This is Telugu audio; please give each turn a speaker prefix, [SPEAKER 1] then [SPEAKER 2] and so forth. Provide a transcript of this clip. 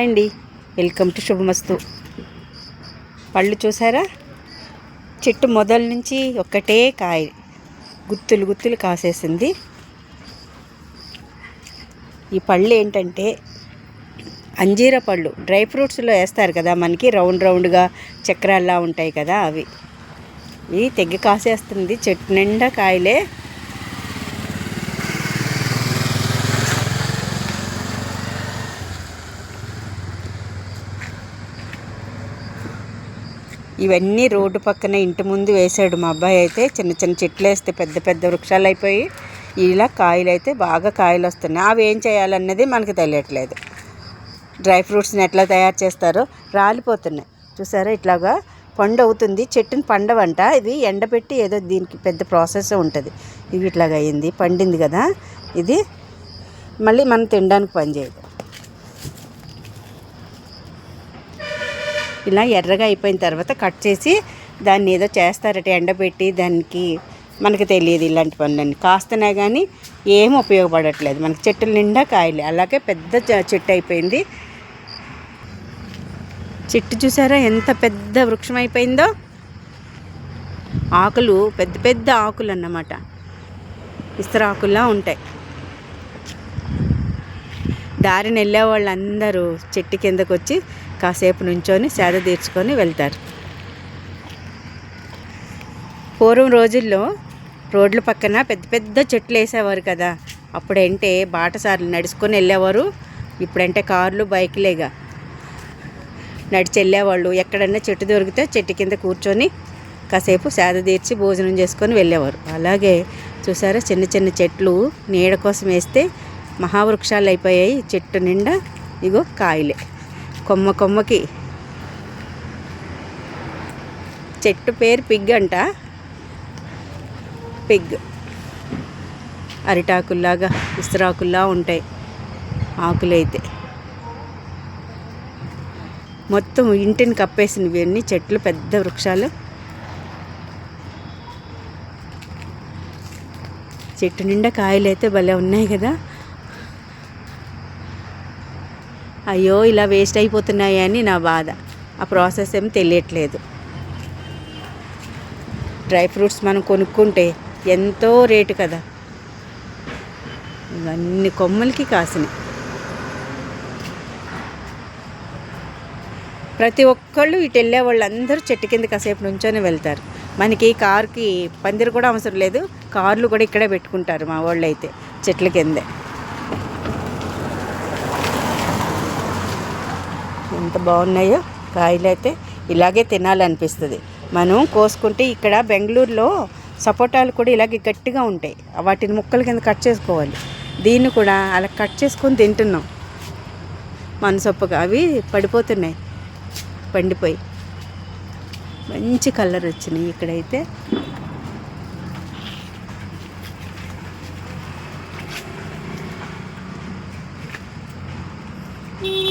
[SPEAKER 1] హాయ్ అండి. వెల్కమ్ టు శుభమస్తు. పళ్ళు చూసారా? చెట్టు మొదల నుంచి ఒక్కటే కాయ. గుత్తులు గుత్తులు కాసేసింది. ఈ పళ్ళు ఏంటంటే అంజీర పళ్ళు. డ్రై ఫ్రూట్స్లో వేస్తారు కదా మనకి రౌండ్ రౌండ్గా చక్రాల్లా ఉంటాయి కదా అవి. ఇవి తెగ్గి కాసేస్తుంది. చెట్టు నిండా కాయలే. ఇవన్నీ రోడ్డు పక్కన ఇంటి ముందు వేసాడు మా అబ్బాయి అయితే. చిన్న చిన్న చెట్లు వేస్తే పెద్ద పెద్ద వృక్షాలు అయిపోయి ఇలా కాయలు అయితే బాగా కాయలు వస్తున్నాయి. అవి ఏం చేయాలన్నది మనకు తెలియట్లేదు. డ్రై ఫ్రూట్స్ని ఎట్లా తయారు చేస్తారో రాలిపోతున్నాయి. చూసారా? ఇట్లాగా పండు అవుతుంది. చెట్టుని పండవంట. ఇది ఎండబెట్టి ఏదో దీనికి పెద్ద ప్రాసెస్ ఉంటుంది. ఇవి ఇట్లాగా అయింది. పండింది కదా. ఇది మళ్ళీ మనం తినడానికి పనిచేయదు ఇలా ఎర్రగా అయిపోయిన తర్వాత కట్ చేసి దాన్ని ఏదో చేస్తారట ఎండబెట్టి దానికి మనకు తెలియదు ఇలాంటి పనులన్నీ. కాస్తనే కానీ ఏం ఉపయోగపడట్లేదు. మనకి చెట్టుల నిండా కాయలే. అలాగే పెద్ద చెట్టు అయిపోయింది. చెట్టు చూసారా? ఎంత పెద్ద వృక్షం అయిపోయిందో? ఆకులు పెద్ద పెద్ద ఆకులు అన్నమాట ఇస్తరాకుల్లా ఉంటాయి. దారిని వెళ్ళే వాళ్ళందరూ చెట్టు కిందకు వచ్చి కాసేపు నుంచొని సేద తీర్చుకొని వెళ్తారు. పూర్వం రోజుల్లో రోడ్ల పక్కన పెద్ద పెద్ద చెట్లు వేసేవారు కదా. అప్పుడంటే బాటసార్లు నడుచుకొని వెళ్ళేవారు. ఇప్పుడంటే కార్లు బైకులేగా. నడిచి వెళ్ళేవాళ్ళు. ఎక్కడన్నా చెట్టు దొరికితే చెట్టు కింద కూర్చొని కాసేపు సేద తీర్చి భోజనం చేసుకొని వెళ్ళేవారు. అలాగే చూసారా చిన్న చిన్న చెట్లు నీడ కోసం వేస్తే మహావృక్షాలు అయిపోయాయి. చెట్టు నిండా ఇగో కాయలే. కొమ్మ కొమ్మకి. చెట్టు పేరు పిగ్ అంట. పిగ్. అరిటాకుల్లాగా ఇస్త్రాకుల్లా ఉంటాయి ఆకులైతే. మొత్తం ఇంటిని కప్పేసినవి అన్ని చెట్లు పెద్ద వృక్షాలు. చెట్టు నిండా కాయలు అయితే భలే ఉన్నాయి కదా. అయ్యో ఇలా వేస్ట్ అయిపోతున్నాయి అని నా బాధ. ఆ ప్రాసెస్ ఏం తెలియట్లేదు. డ్రై ఫ్రూట్స్ మనం కొనుక్కుంటే ఎంతో రేటు కదా. ఇవన్నీ కొమ్మలకి కాసినాయి ప్రతి ఒక్కళ్ళు ఇటు వెళ్ళే వాళ్ళందరూ చెట్టు కింద కాసేపు నుంచొని వెళ్తారు. మనకి కార్కి పందిరి కూడా అవసరం లేదు. కార్లు కూడా ఇక్కడే పెట్టుకుంటారు మా వాళ్ళు అయితే చెట్ల కిందే. ఎంత బాగున్నాయో కాయలు అయితే ఇలాగే తినాలనిపిస్తుంది. మనం కోసుకుంటే ఇక్కడ బెంగళూరులో సపోటాలు కూడా ఇలాగే గట్టిగా ఉంటాయి. వాటిని ముక్కల కింద కట్ చేసుకోవాలి. దీన్ని కూడా అలా కట్ చేసుకొని తింటున్నాం. మనసొప్పగా అవి పడిపోతున్నాయి. పండిపోయి. మంచి కలర్ వచ్చినాయి ఇక్కడైతే. Yeah.